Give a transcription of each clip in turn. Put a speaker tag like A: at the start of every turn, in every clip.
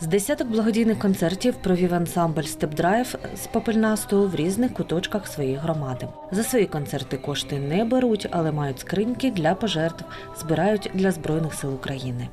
A: З десяток благодійних концертів провів ансамбль Степдрайв з попельнастою в різних куточках своєї громади. За свої концерти кошти не беруть, але мають скриньки для пожертв, збирають для Збройних сил України.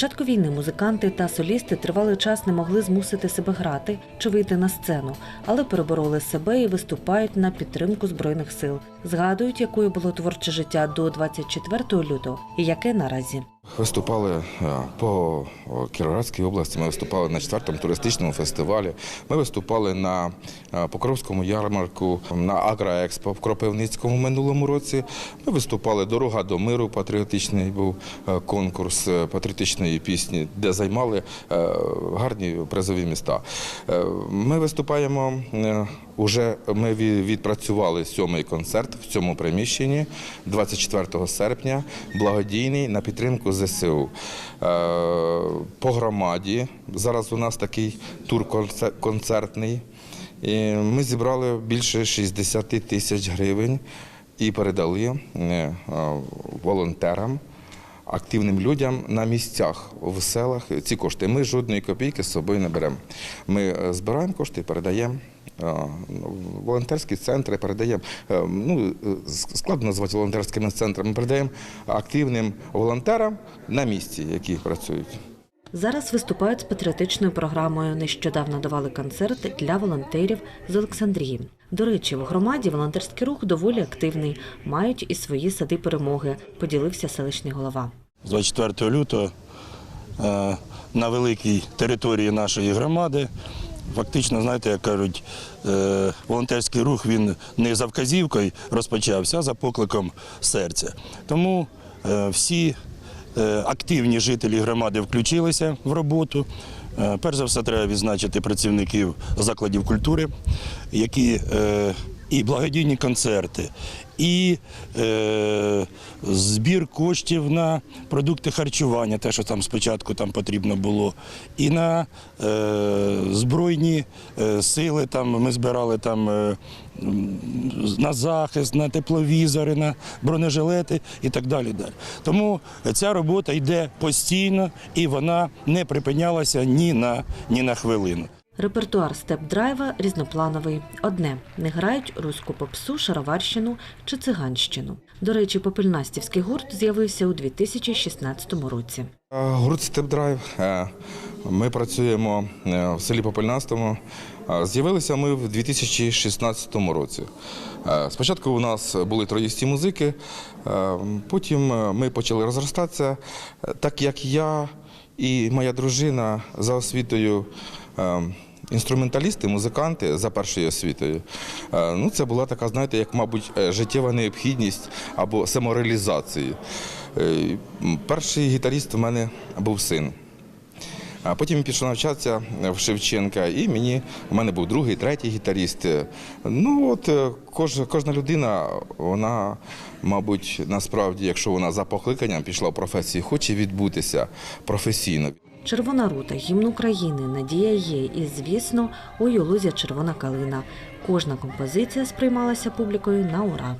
A: Початку війни музиканти та солісти тривалий час не могли змусити себе грати чи вийти на сцену, але перебороли себе і виступають на підтримку збройних сил. Згадують, якою було творче життя до 24 лютого і яке наразі.
B: Виступали е, по Кіровоградській області, ми виступали на четвертому туристичному фестивалі. Ми виступали на е, Покровському ярмарку, на Агроекспо в Кропивницькому минулому році. Ми виступали Дорога до миру. Патріотичний був е, конкурс патріотичної пісні, де займали гарні призові міста. Ми виступаємо е, уже. Ми відпрацювали сьомий концерт в цьому приміщенні 24 серпня. Благодійний на підтримку ЗСУ. Е, По громаді зараз у нас такий тур концертний. І ми зібрали більше 60 тисяч гривень і передали е, волонтерам. Активним людям на місцях в селах ці кошти. Ми жодної копійки з собою не беремо. Ми е, збираємо кошти і передаємо волонтерські центри, передаємо. е, Ну, складно назвати волонтерськими центрами. Ми передаємо активним волонтерам на місці, які працюють.
A: Зараз виступають з патріотичною програмою. Нещодавно давали концерт для волонтерів з Олександрії. До речі, в громаді волонтерський рух доволі активний. Мають і свої сади перемоги. Поділився селищний голова.
C: З 24 лютого е, на великій території нашої громади. Фактично, знаєте, як кажуть, е, волонтерський рух він не за вказівкою розпочався, а за покликом серця. Тому е, всі е, активні жителі громади включилися в роботу. Перш за все, треба відзначити працівників закладів культури, які і благодійні концерти, і е, збір коштів на продукти харчування, те, що там спочатку там потрібно було, і на е, збройні е, сили. Там ми збирали там е, на захист, на тепловізори, на бронежилети і так далі. далі. Тому ця робота йде постійно і вона не припинялася ні на, ні на хвилину.
A: Репертуар степ-драйва різноплановий. Одне не грають руську попсу, шароварщину чи циганщину. До речі, попельнастівський гурт з'явився у 2016 році.
B: Е, Гурт Степдрайв. е, Ми працюємо е, в селі Попельнастому. З'явилися ми в 2016 році. Спочатку у нас були троїсті музики, потім ми почали розростатися, так як я і моя дружина за освітою. Інструменталісти, музиканти за першою освітою. Е, Ну, це була така, знаєте, як, мабуть, е, життєва необхідність або самореалізації. Е, Перший гітаріст у мене був син. А потім пішов навчатися в Шевченка, і мені у мене був другий, третій гітаріст. Ну от кож, кожна людина, вона, мабуть, насправді, якщо вона за покликанням пішла в професію, хоче відбутися професійно.
A: Червона рута, гімн України, Надія є і, звісно, ой у лузі червона калина. Кожна композиція сприймалася публікою на ура.